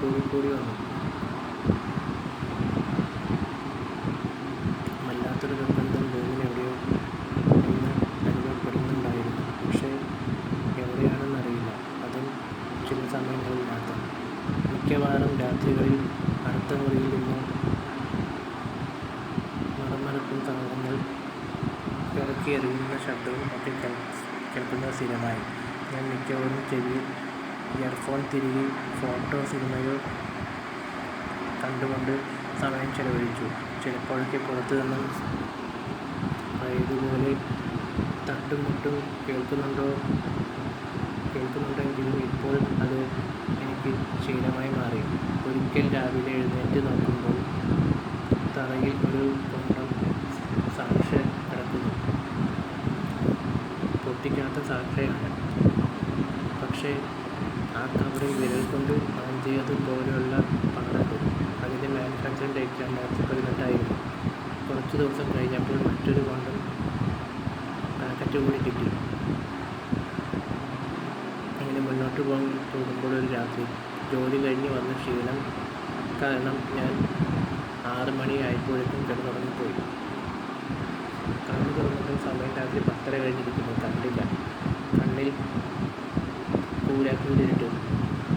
കൂടിക്കൂടി വന്നു വല്ലാത്തൊരു ദുർബന്ധം ഭൂമിന് എവിടെയോ എന്ന് അനുഭവപ്പെടുന്നുണ്ടായിരുന്നു. പക്ഷേ എവിടെയാണെന്നറിയില്ല. അതും ചില സമയങ്ങളിൽ മാത്രം മിക്കവാറും രാത്രികളിൽ അടുത്ത മുറിയിൽ നിന്ന് മറമറക്കും തരംഗങ്ങൾ ഇറക്കി എറിയുന്ന ശബ്ദവും ഒക്കെ കേൾക്കുന്ന കേൾക്കുന്നത് സ്ഥിരമായി. ഞാൻ മിക്കവാറും ചെവിയിൽ ഇയർഫോൺ തിരികെ ഫോട്ടോ സിനിമയോ കണ്ടുകൊണ്ട് സമയം ചെലവഴിച്ചു. ചിലപ്പോഴൊക്കെ പുറത്തു നിന്നും ഇതുപോലെ തട്ടും മുട്ടും കേൾക്കുന്നുണ്ടോ? കേൾക്കുന്നുണ്ടെങ്കിലും ഇപ്പോൾ അത് എനിക്ക് ശീലമായി മാറി. ഒരിക്കൽ രാവിലെ എഴുന്നേറ്റ് നോക്കുമ്പോൾ തറയിൽ ഒരു കൊണ്ടം സാക്ഷ കിടക്കുന്നു. പൊട്ടിക്കാത്ത സാക്ഷയാണ്. പക്ഷേ ആ കവറിൽ വിരൽ കൊണ്ട് മാന്തിയത് പോലെയുള്ള പാടുണ്ട് അതിന്റെ മാനുഫാക്ചറിംഗ് ഡേറ്റ് രണ്ടായിരത്തി പതിനെട്ടായിരുന്നു കുറച്ച് ദിവസം കഴിഞ്ഞപ്പോൾ മറ്റൊരു കൊണ്ടും പാക്കറ്റ് കൂടി കിട്ടി. അങ്ങനെ മുന്നോട്ട് പോകാൻ തോന്നുമ്പോൾ ഒരു രാത്രി. ജോലി കഴിഞ്ഞ് വന്ന ക്ഷീണം കാരണം ഞാൻ ആറ് മണിയായപ്പോഴേക്കും കിടന്നുറങ്ങിപ്പോയി. കണ്ണു തുറന്നിട്ട് സമയം രാത്രി പത്തര കഴിഞ്ഞിരിക്കുന്നു. കൂരാക്കൂരിട്ട്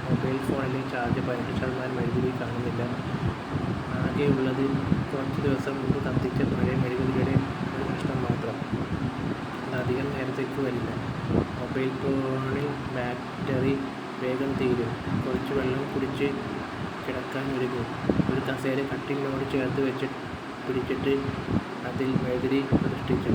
മൊബൈൽ ഫോണിലെ ചാർജ് പതിനെട്ട് ശതമാനം മെഴുകുതിരി കാണുന്നില്ല. ആകെ ഉള്ളത് കുറച്ച് ദിവസം മുമ്പ് കത്തിച്ച പഴയ മെഴുകുതിരിയുടെ ഒരു നഷ്ടം മാത്രം. അത് അധികം നേരത്തേക്ക് വരില്ല. മൊബൈൽ ഫോണിൽ ബാറ്ററി വേഗം തീരും. കുറച്ച് വെള്ളം കുടിച്ച് കിടക്കാൻ ഒരുങ്ങും. ഒരു കസേര കട്ടിലിനോട് ചേർത്ത് വെച്ച് പിടിച്ചിട്ട് അതിൽ മെഴുകുതിരി പ്രതിഷ്ഠിച്ചു